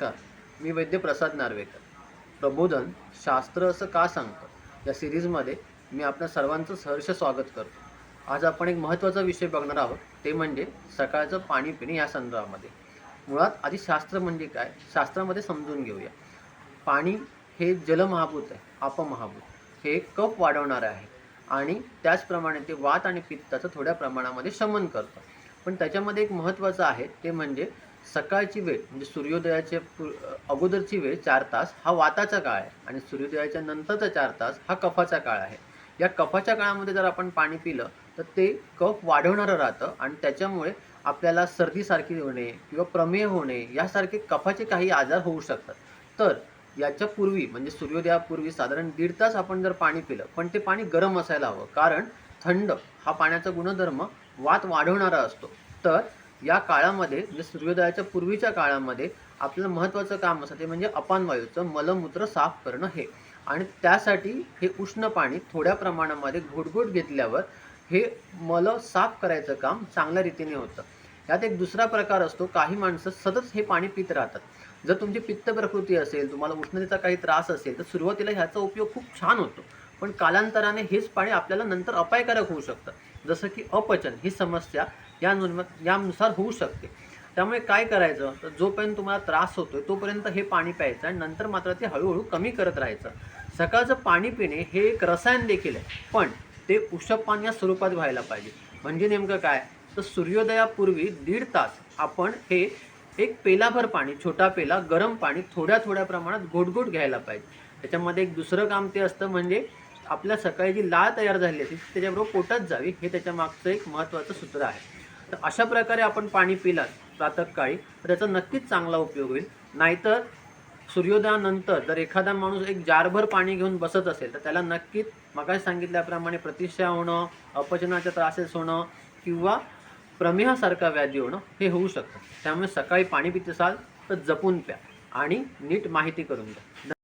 नमस्कार मी वैद्य प्रसाद नार्वेकर. प्रबोधन शास्त्र असं का सांगतं? या सिरीजमध्ये मी आपल्या सर्वांचं सहर्ष स्वागत करतो. आज आपण एक महत्त्वाचा विषय बघणार आहोत ते म्हणजे सकाळचं पाणी पिणे या संदर्भामध्ये. मुळात आधी शास्त्र म्हणजे काय? शास्त्रामध्ये समजून घेऊया. पाणी हे जलमहाभूत आहे अपमहाभूत. हे कप वाढवणारं आहे आणि त्याचप्रमाणे ते वात आणि पित्ताचं थोड्या प्रमाणामध्ये शमन करतं. पण त्याच्यामध्ये एक महत्त्वाचं आहे ते म्हणजे सकाळची वेळ म्हणजे सूर्योदयाच्या अगोदरची वेळ चार तास हा वाताचा काळ आहे. आणि सूर्योदयाच्या नंतरचा चार तास हा कफाचा काळ आहे. या कफाच्या काळामध्ये जर आपण पाणी पिलं तर ते कफ वाढवणारं राहतं आणि त्याच्यामुळे आपल्याला सर्दीसारखी होणे किंवा प्रमेय होणे यासारखे कफाचे काही आजार होऊ शकतात. तर याच्या पूर्वी म्हणजे सूर्योदयापूर्वी साधारण दीड तास आपण जर पाणी पिलं पण ते पाणी गरम असायला हवं. कारण थंड हा पाण्याचा गुणधर्म वात वाढवणारा असतो. तर या काळामध्ये म्हणजे सूर्योदयाच्या पूर्वीच्या काळामध्ये आपलं महत्त्वाचं काम असतं ते म्हणजे अपानवायूचं मलमूत्र साफ करणं हे. आणि त्यासाठी हे उष्ण पाणी थोड्या प्रमाणामध्ये घोटघोट घेतल्यावर हे मल साफ करायचं काम चांगल्या रीतीने होतं. यात एक दुसरा प्रकार असतो काही माणसं सतत हे पाणी पित राहतात. जर तुमची पित्त प्रकृती असेल तुम्हाला उष्णतेचा काही त्रास असेल तर सुरुवातीला ह्याचा उपयोग खूप छान होतो. पण कालांतराने हेच पाणी आपल्याला नंतर अपायकारक होऊ शकतं. जसं की अपचन ही समस्या या यानुसार होऊ शकते. त्यामुळे काय करायचं? तर जोपर्यंत तुम्हाला त्रास होतोय तोपर्यंत हे पाणी प्यायचं आणि नंतर मात्र ते हळूहळू कमी करत राहायचं. सकाळचं पाणी पिणे हे एक रसायन देखील आहे पण ते उषपान या स्वरूपात व्हायला पाहिजे. म्हणजे नेमकं काय? तर सूर्योदयापूर्वी दीड तास आपण हे एक पेलाभर पाणी छोटा पेला गरम पाणी थोड्या थोड्या प्रमाणात घोटघोट घ्यायला पाहिजे. त्याच्यामध्ये एक दुसरं काम ते असतं म्हणजे आपल्या सकाळी जी लाळ तयार झाली असते त्याच्याबरोबर पोटात जावी हे त्याच्या मागचं एक महत्त्वाचं सूत्र आहे. तर अशा प्रकारे आपण पाणी पिलात प्रातःकाळी तर त्याचा नक्कीच चांगला उपयोग होईल. नाहीतर सूर्योदयानंतर जर एखादा माणूस एक जारभर पाणी घेऊन बसत असेल तर त्याला नक्कीच मगाच सांगितल्याप्रमाणे प्रतिष्ठा होणं अपचनाच्या त्रासेस होणं किंवा प्रमेहासारखा व्याधी होणं हे होऊ शकतं. त्यामुळे सकाळी पाणी पित असाल तर जपून प्या आणि नीट माहिती करून द्या